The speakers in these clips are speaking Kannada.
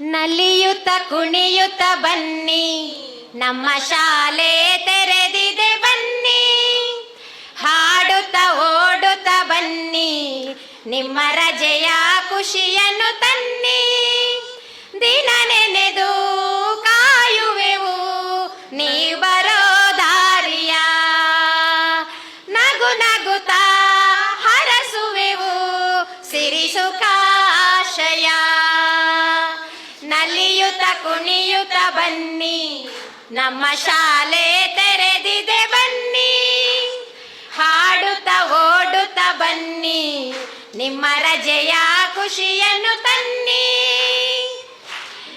ನಲಿಯುತ್ತ ಕುಣಿಯುತ್ತ ಬನ್ನಿ, ನಮ್ಮ ಶಾಲೆ ತೆರೆದಿದೆ ಬನ್ನಿ. ಹಾಡುತ್ತ ಓಡುತ್ತ ಬನ್ನಿ, ನಿಮ್ಮ ರಜೆಯ ಖುಷಿಯನ್ನು ತನ್ನಿ. ದಿನ ನೆನೆದು ಕುಣಿಯುತ್ತ ಬನ್ನಿ. ನಮ್ಮ ಶಾಲೆ ತೆರೆದಿದೆ ಬನ್ನಿ. ಹಾಡುತ್ತ ಓಡುತ್ತ ಬನ್ನಿ. ನಿಮ್ಮ ರಜೆಯ ಖುಷಿಯನ್ನು ತನ್ನಿ.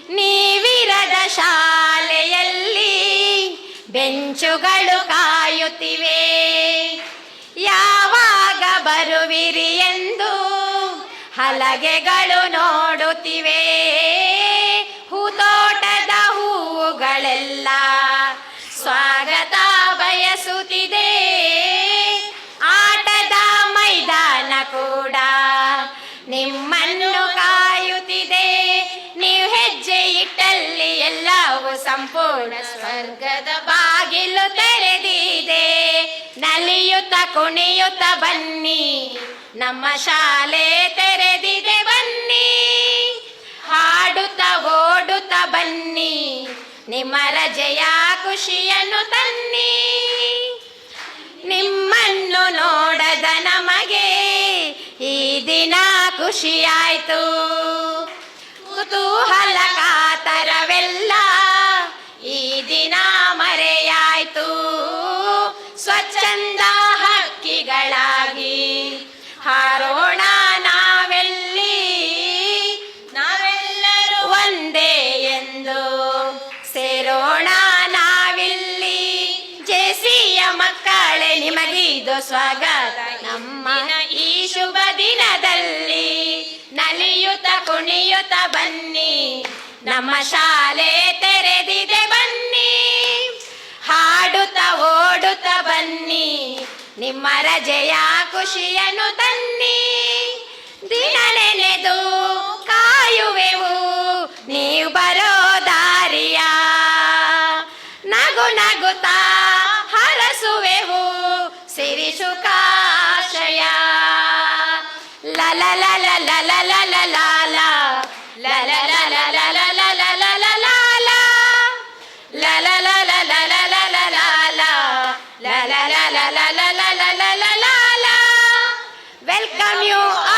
ನೀವಿರದ ಶಾಲೆಯಲ್ಲಿ ಬೆಂಚುಗಳು ಕಾಯುತ್ತಿವೆ. ಯಾವಾಗ ಬರುವಿರಿ ಎಂದು ಹಲಗೆಗಳು ನೋಡುತ್ತಿವೆ. ಸಂಪೂರ್ಣ ಸ್ವರ್ಗದ ಬಾಗಿಲು ತೆರೆದಿದೆ. ನಲಿಯುತ್ತ ಕುಣಿಯುತ್ತ ಬನ್ನಿ. ನಮ್ಮ ಶಾಲೆ ತೆರೆದಿದೆ ಬನ್ನಿ. ಹಾಡುತ್ತ ಓಡುತ್ತ ಬನ್ನಿ. ನಿಮ್ಮ ರಜೆಯ ಖುಷಿಯನ್ನು ತನ್ನಿ. ನಿಮ್ಮನ್ನು ನೋಡದ ನಮಗೆ ಈ ದಿನ ಖುಷಿಯಾಯ್ತು. ಕುತೂಹಲ ಸ್ವಚ್ಛಂದ ಹಕ್ಕಿಗಳಾಗಿ ಹಾರೋಣ ನಾವೆಲ್ಲಿ? ನಾವೆಲ್ಲರೂ ಒಂದೇ ಎಂದು ಸೇರೋಣ ನಾವಿಲ್ಲಿ. ಜೆಸಿಯ ಮಕ್ಕಳೇ, ನಿಮಗಿದು ಸ್ವಾಗತ. ನಮ್ಮ ಈ ಶುಭ ದಿನದಲ್ಲಿ ನಲಿಯುತ್ತ ಕುಣಿಯುತ್ತ ಬನ್ನಿ. ನಮ್ಮ ಶಾಲೆ ನಿಮ್ಮ ರಜೆಯ ಖುಷಿಯನ್ನು ತನ್ನಿ. ದಿನ ನೆನೆದು ಕಾಯುವೆವು. ನೀವು ಬರೋ ದಾರಿಯ ನಗು ನಗುತ್ತಾ ಹರಸುವೆವು. ಸಿರಿ ಸುಖಾಶಯ ಲಲ ಲ ಲ ಲಲ ಲಲ ಲಲ ಲಲ la la la la la la la la. Welcome you.